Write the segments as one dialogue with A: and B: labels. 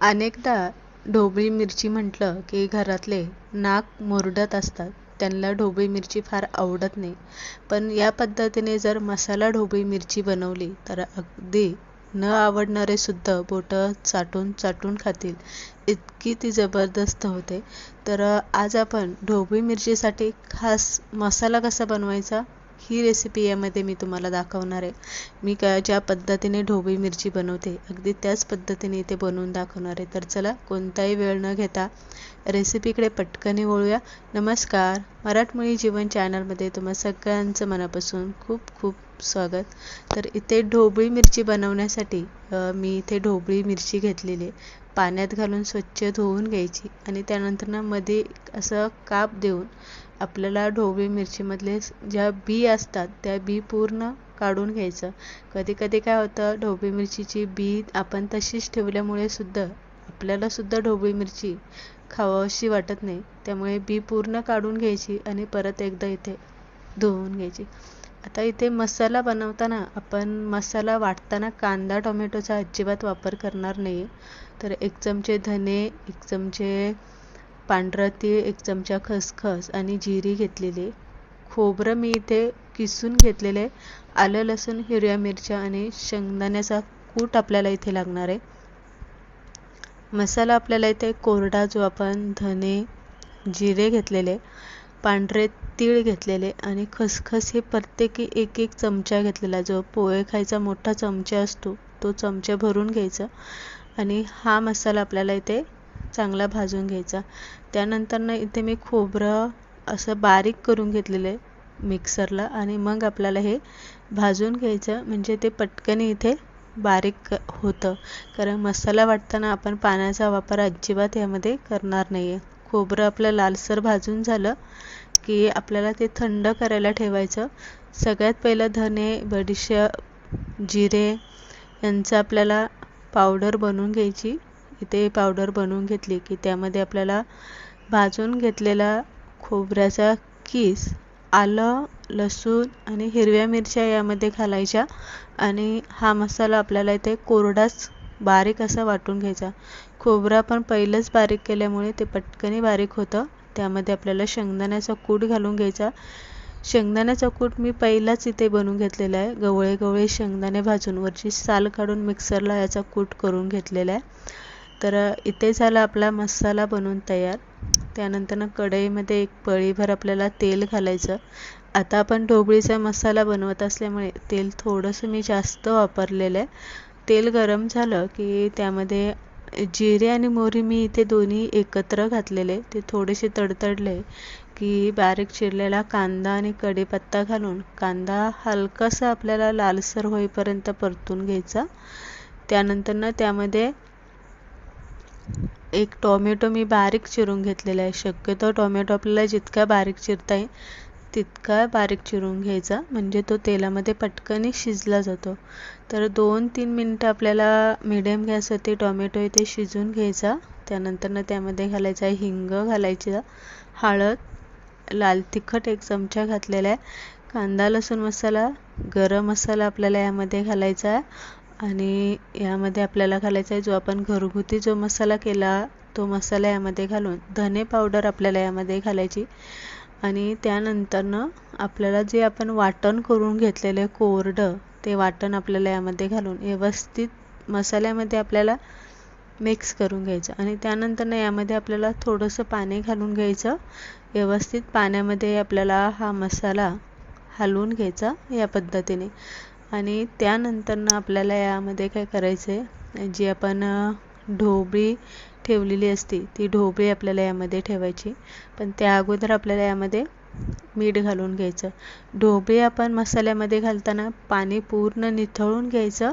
A: अनेकदा ढोबळी मिरची म्हटलं की घरातले नाक मुरडत असतात. त्यांना ढोबळी मिरची फार आवडत नाही. पण या पद्धतीने जर मसाला ढोबळी मिरची बनवली तर अगदी न आवडणारे सुद्धा बोटं चाटून चाटून खातील. इतकी ती जबरदस्त होते. तर आज आपण ढोबळी मिरचीसाठी खास मसाला कसा बनवायचा? ही रेसिपी यामध्ये मी तुम्हाला दाखवणार आहे. मी का ज्या पद्धतीने ढोबळी मिरची बनवते अगदी त्याच पद्धतीने इथे बनवून दाखवणार आहे. तर चला कोणताही वेळ न घेता रेसिपीकडे पटकन वळूया. नमस्कार. मराठमोळी जीवन चॅनलमध्ये तुम्हा सगळ्यांचं मनापासून खूप खूप स्वागत. तर इथे ढोबळी मिरची बनवण्यासाठी मी इथे ढोबळी मिरची घेतलेली पाण्यात घालून स्वच्छ धुवून घ्यायची आणि त्यानंतर ना मध्ये असं काप देऊन आपल्याला ढोबळी मिरचीमधले ज्या बी असतात त्या बी पूर्ण काढून घ्यायचं. कधी कधी काय होतं ढोबळी मिरचीची बी आपण तशीच ठेवल्यामुळे सुद्धा आपल्याला सुद्धा ढोबळी मिरची खावाशी वाटत नाही. त्यामुळे बी पूर्ण काढून घ्यायची आणि परत एकदा इथे धुवून घ्यायची. आता इथे मसाला बनवताना आपण मसाला वाटताना कांदा टोमॅटोचा अजिबात वापर करणार नाही. तर एक चमचे धने एक चमचे पांढरा तीळ एक चमचा खसखस आणि जिरी घेतलेली. खोबरं मी इथे किसून घेतलेले. आलं लसूण हिरव्या मिरच्या आणि शेंगदाण्याचा कूट आपल्याला इथे लागणार आहे. मसाला आपल्याला इथे कोरडा जो आपण धने जिरे घेतलेले पांढरे तीळ घेतलेले आणि खसखस हे प्रत्येकी एक एक चमचा घेतलेला जो पोहे खायचा मोठा चमचा असतो तो चमचा भरून घ्यायचा आणि हा मसाला आपल्याला इथे चांगला भाजून घ्यायचा. त्यानंतर ना इथे मी खोबरं असं बारीक करून घेतलेलं आहे मिक्सरला आणि मग आपल्याला हे भाजून घ्यायचं. म्हणजे ते पटकन इथे बारीक होतं. कारण मसाला वाटताना आपण पाण्याचा वापर अजिबात यामध्ये करणार नाही आहे खोबरं आपलं लालसर भाजून झालं की आपल्याला ते थंड करायला ठेवायचं. सगळ्यात पहिलं धने बडीशेप जिरे यांचं आपल्याला पावडर बनवून घ्यायची. इथे पावडर बनवून घेतली की त्यामध्ये आपल्याला भाजून घेतलेला खोबऱ्याचा किस आलं लसूण आणि हिरव्या मिरच्या यामध्ये घालायच्या आणि हा मसाला आपल्याला इथे कोरडाच बारीक असा वाटून घ्यायचा. खोबरा पण पहिलंच बारीक केल्यामुळे ते पटकनही बारीक होतं. त्यामध्ये आपल्याला शेंगदाण्याचा कूट घालून घ्यायचा. शेंगदाण्याचा कूट मी पहिलाच इथे बनवून घेतलेला आहे. गवळे गवळे शेंगदाणे भाजून वरची साल काढून मिक्सरला याचा कूट करून घेतलेला आहे. तर इथे झाला आपला मसाला बनवून तयार. त्यानंतर कढईमध्ये एक पळीभर आपल्याला तेल घालायचं. आता आपण ढोबळीचा मसाला बनवत असल्यामुळे तेल थोडंसं मी जास्त वापरलेलं आहे. तेल गरम झालं की त्यामध्ये जिरे आणि मोहरी मी इथे दोन्ही एकत्र घातलेले ते थोडेसे तडतडले की बारीक चिरलेला कांदा आणि कढीपत्ता घालून कांदा हलकासा आपल्याला लालसर होईपर्यंत परतून घ्यायचा. त्यानंतर ना त्यामध्ये एक टोमॅटो मी बारीक चिरून घेतलेला आहे. शक्यतो टोमॅटो आपल्याला जितका बारीक चिरता येईल तितका बारीक चिरून घ्यायचा. म्हणजे तो तेलामध्ये पटकन शिजला जातो. तर दोन तीन मिनटं आपल्याला मिडियम गॅसवरती टोमॅटो इथे शिजून घ्यायचा. त्यानंतर त्यामध्ये घालायचा हिंग घालायचा हळद लाल तिखट एक चमचा घातलेला आहे. कांदा लसूण मसाला गरम मसाला आपल्याला यामध्ये घालायचा आहे. आणि यामध्ये आपल्याला घालायचा आहे जो आपण घरगुती जो मसाला केला तो मसाला यामध्ये घालून धने पावडर आपल्याला यामध्ये घालायची. आणि त्यानंतरनं आपल्याला जे आपण वाटण करून घेतलेले कोरडं ते वाटण आपल्याला यामध्ये घालून व्यवस्थित मसाल्यामध्ये आपल्याला मिक्स करून घ्यायचं. आणि त्यानंतर यामध्ये आपल्याला थोडंसं पाणी घालून घ्यायचं. व्यवस्थित पाण्यामध्ये आपल्याला हा मसाला हलवून घ्यायचा या पद्धतीने. आणि त्यानंतरनं आपल्याला यामध्ये काय करायचं आहे जी आपण ढोबळी ठेवलेली असते ती ढोबळी आपल्याला यामध्ये ठेवायची. पण त्या अगोदर आपल्याला यामध्ये मीठ घालून घ्यायचं. ढोबळी आपण मसाल्यामध्ये घालताना पाणी पूर्ण निथळून घ्यायचं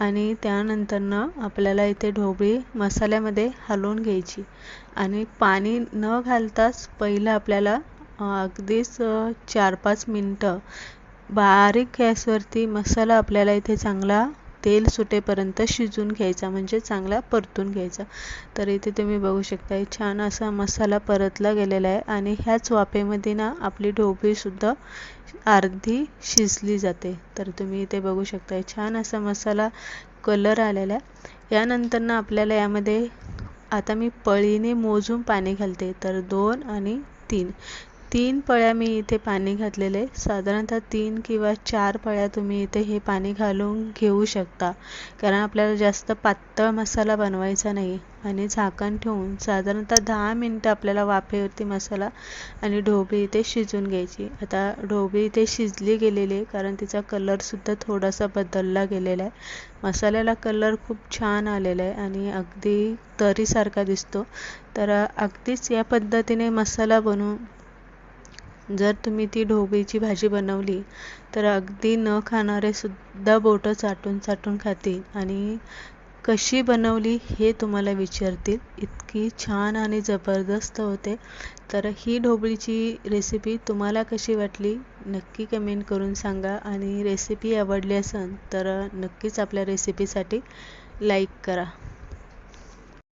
A: आणि त्यानंतरनं आपल्याला इथे ढोबळी मसाल्यामध्ये हलवून घ्यायची. आणि पाणी न घालताच पहिलं आपल्याला अगदीच चार पाच मिनटं बारीक गॅसवरती मसाला आपल्याला इथे चांगला तेल सुटेपर्यंत शिजून घ्यायचा म्हणजे चांगला परतून घ्यायचा. तर इथे तुम्ही बघू शकता छान असा मसाला परतला गेलेला आहे आणि ह्याच वाफेमध्ये ना आपली ढोबळीसुद्धा अर्धी शिजली जाते. तर तुम्ही इथे बघू शकता छान असा मसाला कलर आलेला आहे. यानंतर ना आपल्याला यामध्ये आता मी पळीने मोजून पाणी घालते. तर दोन आणि तीन. तीन पळ्या मी इथे पाणी घातलेले. साधारणतः तीन किंवा चार पळ्या तुम्ही इथे हे पाणी घालून घेऊ शकता. कारण आपल्याला जास्त पातळ मसाला बनवायचा नाही. आणि झाकण ठेवून साधारणतः दहा मिनटं आपल्याला वाफेवरती मसाला आणि ढोबळी इथे शिजून घ्यायची. आता ढोबळी इथे शिजली गेलेली आहे कारण तिचा कलरसुद्धा थोडासा बदलला गेलेला आहे. मसाल्याला कलर खूप छान आलेला आहे आणि अगदी तरीसारखा दिसतो. तर अगदीच या पद्धतीने मसाला बनवून जर तुम्ही ती ढोबळीची भाजी बनवली तर अगदी न खाणारे सुद्धा बोटं चाटून चाटून खातील. आणि कशी बनवली हे तुम्हाला विचारतील. इतकी छान आणि जबरदस्त होते. तर ही ढोबळीची रेसिपी तुम्हाला कशी वाटली नक्की कमेंट करून सांगा. आणि रेसिपी आवडली असेल तर नक्कीच आपल्या रेसिपीसाठी लाईक करा.